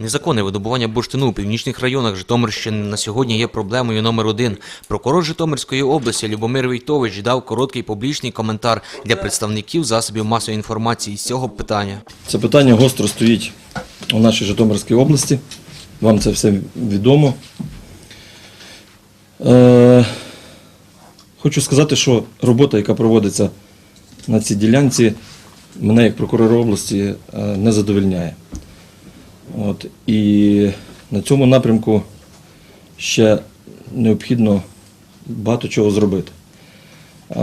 Незаконне видобування бурштину у північних районах Житомирщини на сьогодні є проблемою номер один. Прокурор Житомирської області Любомир Війтович дав короткий публічний коментар для представників засобів масової інформації з цього питання. Це питання гостро стоїть у нашій Житомирській області. Вам це все відомо. Е, хочу сказати, що робота, яка проводиться на цій ділянці, мене як прокурора області е, не задовольняє. От, і на цьому напрямку ще необхідно багато чого зробити.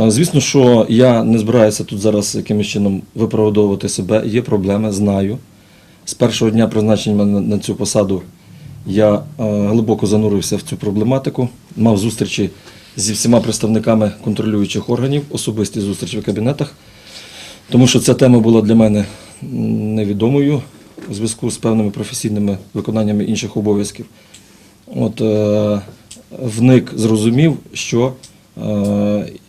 Звісно, що я не збираюся тут зараз якимось чином виправдовувати себе. Є проблеми, знаю. З першого дня призначення на цю посаду я е, глибоко занурився в цю проблематику, мав зустрічі зі всіма представниками контролюючих органів, особисті зустрічі в кабінетах, тому що ця тема була для мене невідомою у зв'язку з певними професійними виконаннями інших обов'язків. От, е, вник, зрозумів, що е,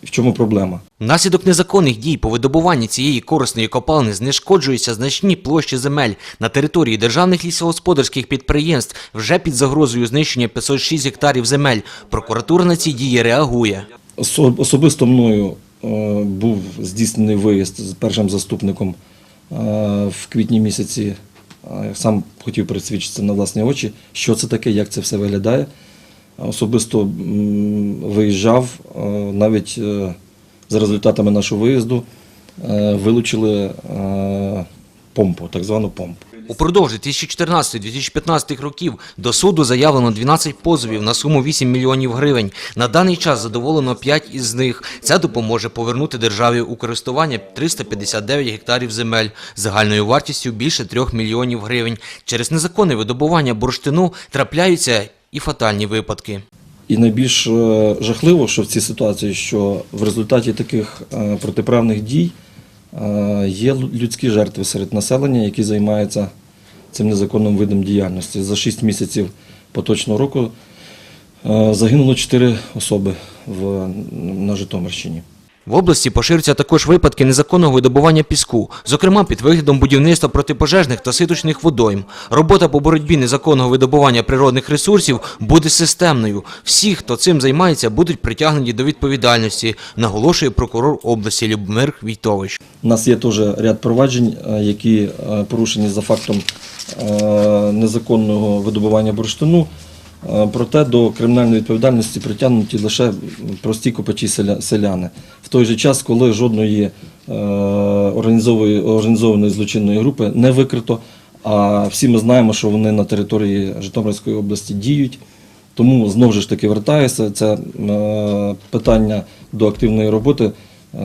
в чому проблема. Внаслідок незаконних дій по видобуванні цієї корисної копалини знешкоджуються значні площі земель на території державних лісогосподарських підприємств вже під загрозою знищення 506 гектарів земель. Прокуратура на ці дії реагує. Осо- Особисто мною е, був здійснений виїзд з першим заступником в квітні місяці. Сам хотів присвідчитися на власні очі, що це таке, як це все виглядає. Особисто виїжджав, е, навіть е, за результатами нашого виїзду е, вилучили помпу, так звану помпу. Упродовж 2014-2015 років до суду заявлено 12 позовів на суму 8 мільйонів гривень. На даний час задоволено 5 із них. Це допоможе повернути державі у користування 359 гектарів земель загальною вартістю більше 3 мільйонів гривень. Через незаконне видобування бурштину трапляються і фатальні випадки. І найбільш е, жахливо, що в цій ситуації, що в результаті таких е, протиправних дій е, є людські жертви серед населення, які займаються цим незаконним видом діяльності. За 6 місяців поточного року е, загинуло 4 особи в, на Житомирщині. В області поширюються також випадки незаконного видобування піску, зокрема під виглядом будівництва протипожежних та ситочних водойм. Робота по боротьбі незаконного видобування природних ресурсів буде системною. Всі, хто цим займається, будуть притягнені до відповідальності, наголошує прокурор області Любомир Війтович. У нас є теж ряд проваджень, е, які е, порушені за фактом незаконного видобування бурштину. Е, Проте до кримінальної відповідальності притягнуті лише прості копачі селяни. В той же час, коли жодної е, організованої, злочинної групи не викрито, а всі ми знаємо, що вони на території Житомирської області діють. Тому знову ж таки вертаюся. Це е, питання до активної роботи е,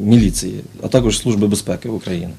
міліції, а також Служби безпеки України.